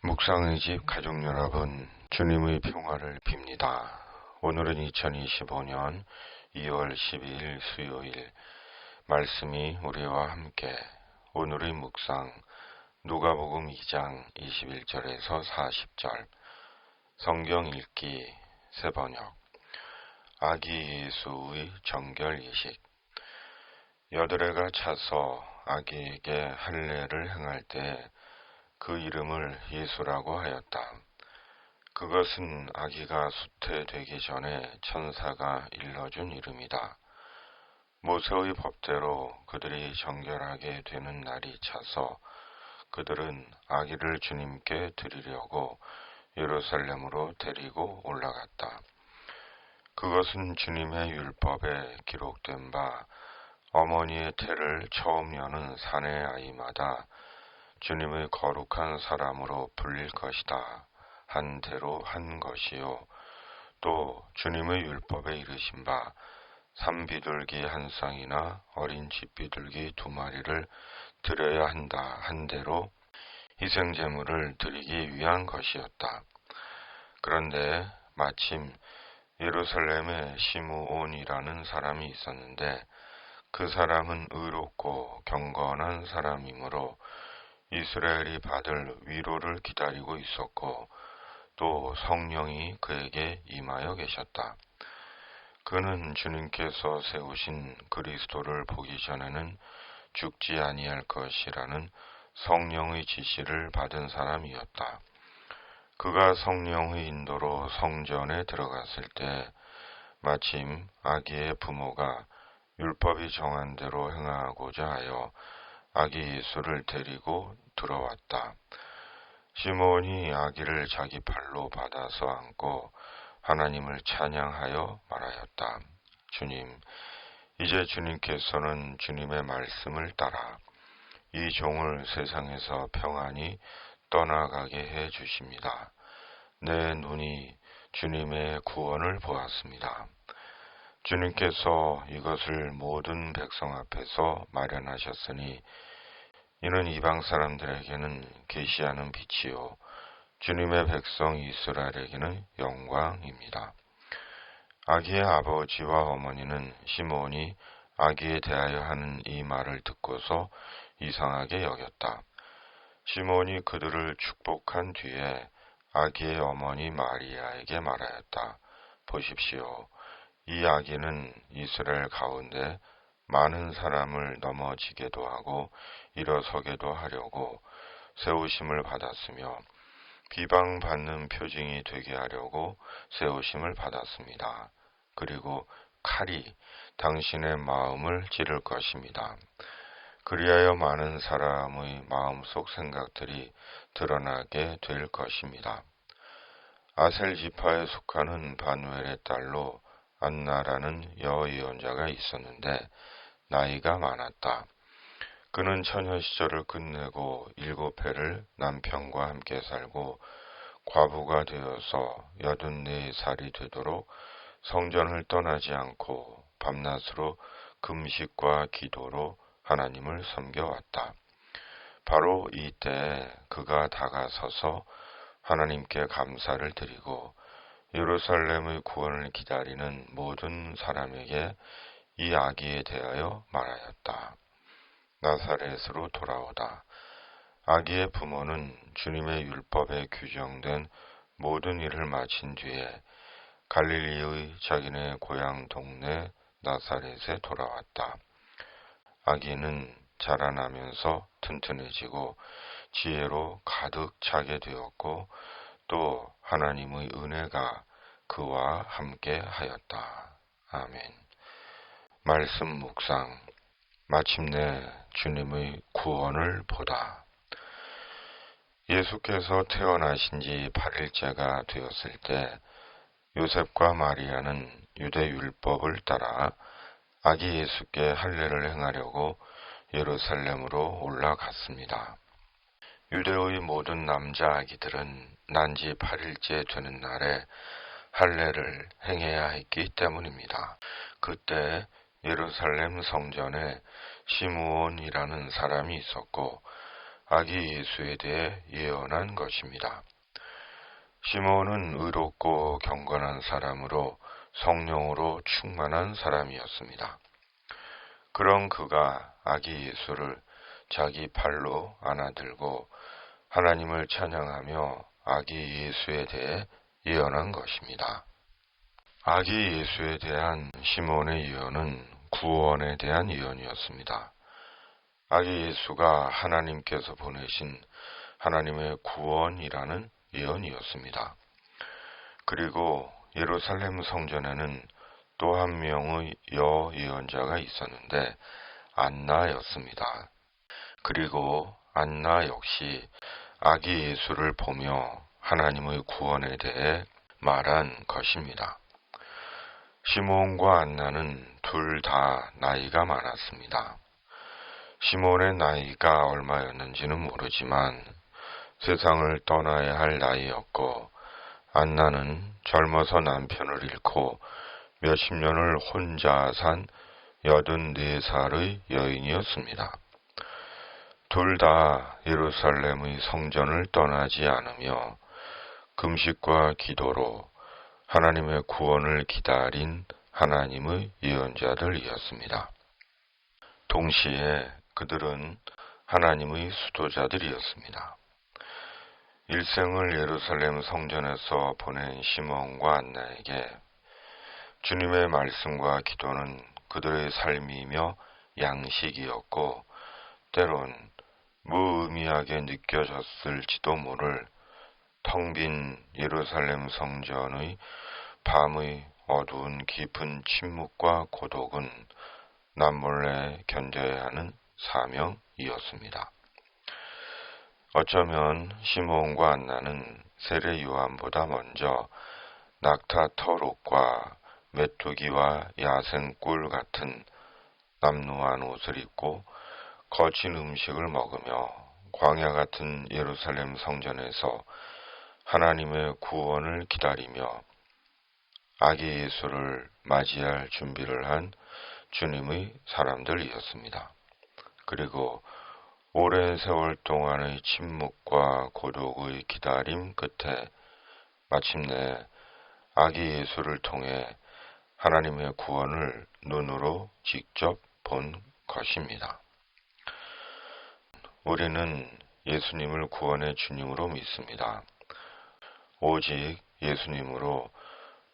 묵상의 집 가족 여러분, 주님의 평화를 빕니다. 오늘은 2025년 2월 12일 수요일, 말씀이 우리와 함께 오늘의 묵상 누가복음 2장 21절에서 40절 성경 읽기 세 번역 아기 예수의 정결 예식 여드레가 차서 아기에게 할례를 행할 때 그 이름을 예수라고 하였다. 그것은 아기가 수태되기 전에 천사가 일러준 이름이다. 모세의 법대로 그들이 정결하게 되는 날이 차서 그들은 아기를 주님께 드리려고 예루살렘으로 데리고 올라갔다. 그것은 주님의 율법에 기록된 바 어머니의 태를 처음 여는 사내 아이마다 주님의 거룩한 사람으로 불릴 것이다. 한 대로 한 것이요. 또 주님의 율법에 이르신 바 삼비둘기 한 쌍이나 어린 집비둘기 두 마리를 드려야 한다 한 대로 희생제물을 드리기 위한 것이었다. 그런데 마침 예루살렘에 시므온이라는 사람이 있었는데 그 사람은 의롭고 경건한 사람이므로 이스라엘이 받을 위로를 기다리고 있었고 또 성령이 그에게 임하여 계셨다. 그는 주님께서 세우신 그리스도를 보기 전에는 죽지 아니할 것이라는 성령의 지시를 받은 사람이었다. 그가 성령의 인도로 성전에 들어갔을 때 마침 아기의 부모가 율법이 정한 대로 행하고자 하여 아기 예수를 데리고 들어왔다. 시몬이 아기를 자기 발로 받아서 안고 하나님을 찬양하여 말하였다. 주님, 이제 주님께서는 주님의 말씀을 따라 이 종을 세상에서 평안히 떠나가게 해 주십니다. 내 눈이 주님의 구원을 보았습니다. 주님께서 이것을 모든 백성 앞에서 마련하셨으니 이는 이방 사람들에게는 계시하는 빛이요 주님의 백성 이스라엘에게는 영광입니다. 아기의 아버지와 어머니는 시몬이 아기에 대하여 하는 이 말을 듣고서 이상하게 여겼다. 시몬이 그들을 축복한 뒤에 아기의 어머니 마리아에게 말하였다. 보십시오. 이 아기는 이스라엘 가운데 많은 사람을 넘어지게도 하고 일어서게도 하려고 세우심을 받았으며 비방받는 표징이 되게 하려고 세우심을 받았습니다. 그리고 칼이 당신의 마음을 찌를 것입니다. 그리하여 많은 사람의 마음속 생각들이 드러나게 될 것입니다. 아셀 지파에 속하는 바누엘의 딸로 안나라는 여의원자가 있었는데 나이가 많았다. 그는 처녀 시절을 끝내고 일곱 해를 남편과 함께 살고 과부가 되어서 여든 네 살이 되도록 성전을 떠나지 않고 밤낮으로 금식과 기도로 하나님을 섬겨왔다. 바로 이때 그가 다가서서 하나님께 감사를 드리고 예루살렘의 구원을 기다리는 모든 사람에게 이 아기에 대하여 말하였다. 나사렛으로 돌아오다. 아기의 부모는 주님의 율법에 규정된 모든 일을 마친 뒤에 갈릴리의 자기네 고향 동네 나사렛에 돌아왔다. 아기는 자라나면서 튼튼해지고 지혜로 가득 차게 되었고 또 하나님의 은혜가 그와 함께 하였다. 아멘. 말씀 묵상. 마침내 주님의 구원을 보다. 예수께서 태어나신 지 8일째가 되었을 때 요셉과 마리아는 유대 율법을 따라 아기 예수께 할례를 행하려고 예루살렘으로 올라갔습니다. 유대의 모든 남자 아기들은 난지 8일째 되는 날에 할례를 행해야 했기 때문입니다. 그때 예루살렘 성전에 시므온이라는 사람이 있었고 아기 예수에 대해 예언한 것입니다. 시몬은 의롭고 경건한 사람으로 성령으로 충만한 사람이었습니다. 그런 그가 아기 예수를 자기 팔로 안아들고 하나님을 찬양하며 아기 예수에 대해 예언한 것입니다. 아기 예수에 대한 시몬의 예언은 구원에 대한 예언이었습니다. 아기 예수가 하나님께서 보내신 하나님의 구원이라는 예언이었습니다. 그리고 예루살렘 성전에는 또 한 명의 여 예언자가 있었는데 안나였습니다. 그리고 안나 역시 아기 예수를 보며 하나님의 구원에 대해 말한 것입니다. 시몬과 안나는 둘 다 나이가 많았습니다. 시몬의 나이가 얼마였는지는 모르지만 세상을 떠나야 할 나이였고 안나는 젊어서 남편을 잃고 몇십 년을 혼자 산 여든 네 살의 여인이었습니다. 둘 다 예루살렘의 성전을 떠나지 않으며 금식과 기도로 하나님의 구원을 기다린 하나님의 예언자들이었습니다. 동시에 그들은 하나님의 수도자들이었습니다. 일생을 예루살렘 성전에서 보낸 시몬과 안나에게 주님의 말씀과 기도는 그들의 삶이며 양식이었고 때론 무의미하게 느껴졌을지도 모를 텅 빈 예루살렘 성전의 밤의 어두운 깊은 침묵과 고독은 남몰래 견뎌야 하는 사명이었습니다. 어쩌면 시몬과 안나는 세례 요한보다 먼저 낙타 터룩과 메뚜기와 야생 꿀 같은 남루한 옷을 입고 거친 음식을 먹으며 광야 같은 예루살렘 성전에서 하나님의 구원을 기다리며 아기 예수를 맞이할 준비를 한 주님의 사람들이었습니다. 그리고 오랜 세월 동안의 침묵과 고독의 기다림 끝에 마침내 아기 예수를 통해 하나님의 구원을 눈으로 직접 본 것입니다. 우리는 예수님을 구원의 주님으로 믿습니다. 오직 예수님으로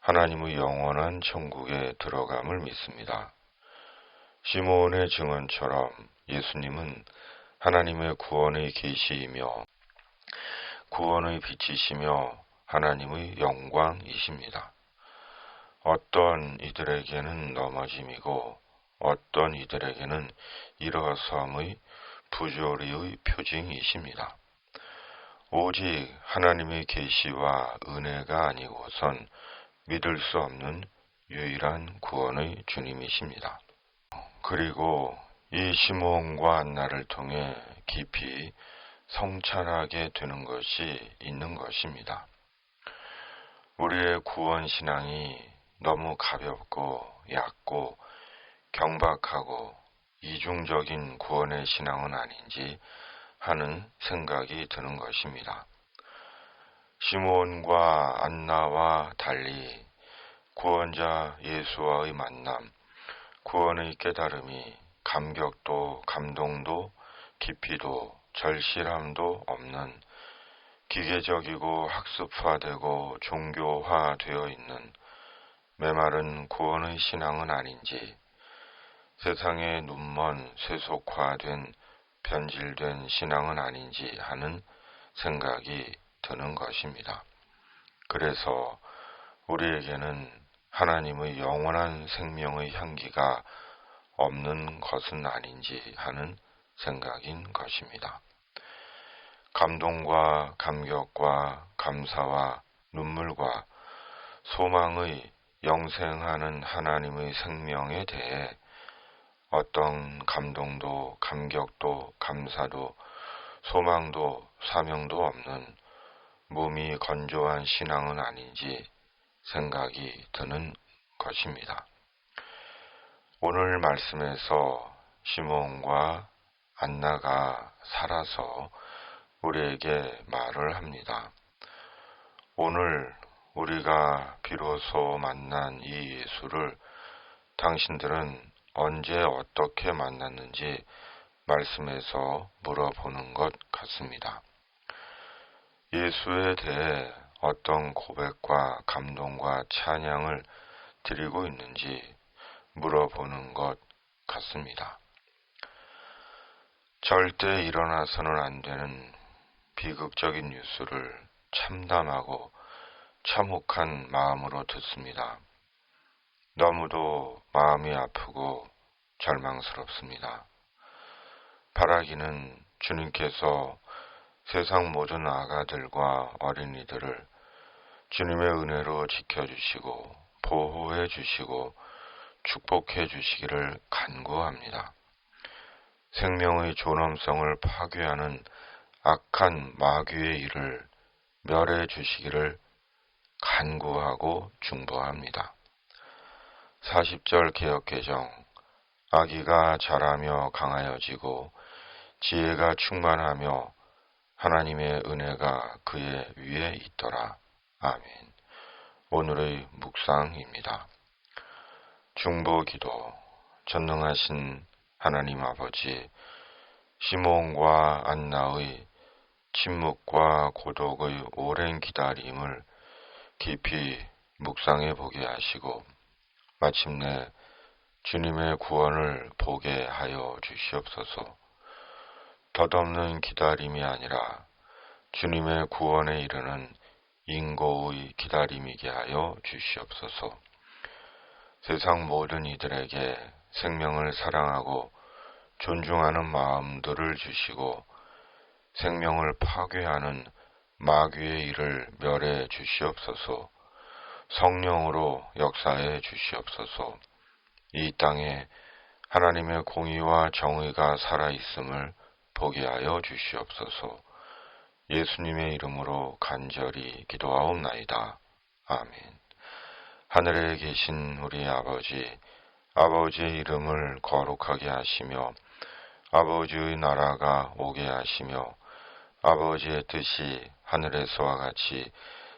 하나님의 영원한 천국에 들어감을 믿습니다. 시몬의 증언처럼 예수님은 하나님의 구원의 계시이며 구원의 빛이시며 하나님의 영광이십니다. 어떤 이들에게는 넘어짐이고 어떤 이들에게는 일어섬의 부조리의 표징이십니다. 오직 하나님의 계시와 은혜가 아니고선 믿을 수 없는 유일한 구원의 주님이십니다. 그리고 이 시몬과 안나를 통해 깊이 성찰하게 되는 것이 있는 것입니다. 우리의 구원 신앙이 너무 가볍고 얕고 경박하고 이중적인 구원의 신앙은 아닌지 하는 생각이 드는 것입니다. 시몬과 안나와 달리 구원자 예수와의 만남, 구원의 깨달음이 감격도 감동도 깊이도 절실함도 없는 기계적이고 학습화되고 종교화되어 있는 메마른 구원의 신앙은 아닌지 세상에 눈먼 세속화된 변질된 신앙은 아닌지 하는 생각이 드는 것입니다. 그래서 우리에게는 하나님의 영원한 생명의 향기가 없는 것은 아닌지 하는 생각인 것입니다. 감동과 감격과 감사와 눈물과 소망의 영생하는 하나님의 생명에 대해 어떤 감동도 감격도 감사도 소망도 사명도 없는 몸이 건조한 신앙은 아닌지 생각이 드는 것입니다. 오늘 말씀에서 시몬과 안나가 살아서 우리에게 말을 합니다. 오늘 우리가 비로소 만난 이 예수를 당신들은 언제 어떻게 만났는지 말씀에서 물어보는 것 같습니다. 예수에 대해 어떤 고백과 감동과 찬양을 드리고 있는지 물어보는 것 같습니다. 절대 일어나서는 안 되는 비극적인 뉴스를 참담하고 참혹한 마음으로 듣습니다. 너무도 마음이 아프고 절망스럽습니다. 바라기는 주님께서 세상 모든 아가들과 어린이들을 주님의 은혜로 지켜주시고 보호해 주시고 축복해 주시기를 간구합니다. 생명의 존엄성을 파괴하는 악한 마귀의 일을 멸해 주시기를 간구하고 중보합니다. 40절 개혁개정 아기가 자라며 강하여지고 지혜가 충만하며 하나님의 은혜가 그의 위에 있더라. 아멘. 오늘의 묵상입니다. 중보기도 전능하신 하나님 아버지 시몬과 안나의 침묵과 고독의 오랜 기다림을 깊이 묵상해 보게 하시고 마침내 주님의 구원을 보게 하여 주시옵소서. 덧없는 기다림이 아니라 주님의 구원에 이르는 인고의 기다림이게 하여 주시옵소서. 세상 모든 이들에게 생명을 사랑하고 존중하는 마음들을 주시고 생명을 파괴하는 마귀의 일을 멸해 주시옵소서. 성령으로 역사해 주시옵소서. 이 땅에 하나님의 공의와 정의가 살아 있음을 보게 하여 주시옵소서. 예수님의 이름으로 간절히 기도하옵나이다. 아멘. 하늘에 계신 우리 아버지, 아버지의 이름을 거룩하게 하시며, 아버지의 나라가 오게 하시며, 아버지의 뜻이 하늘에서와 같이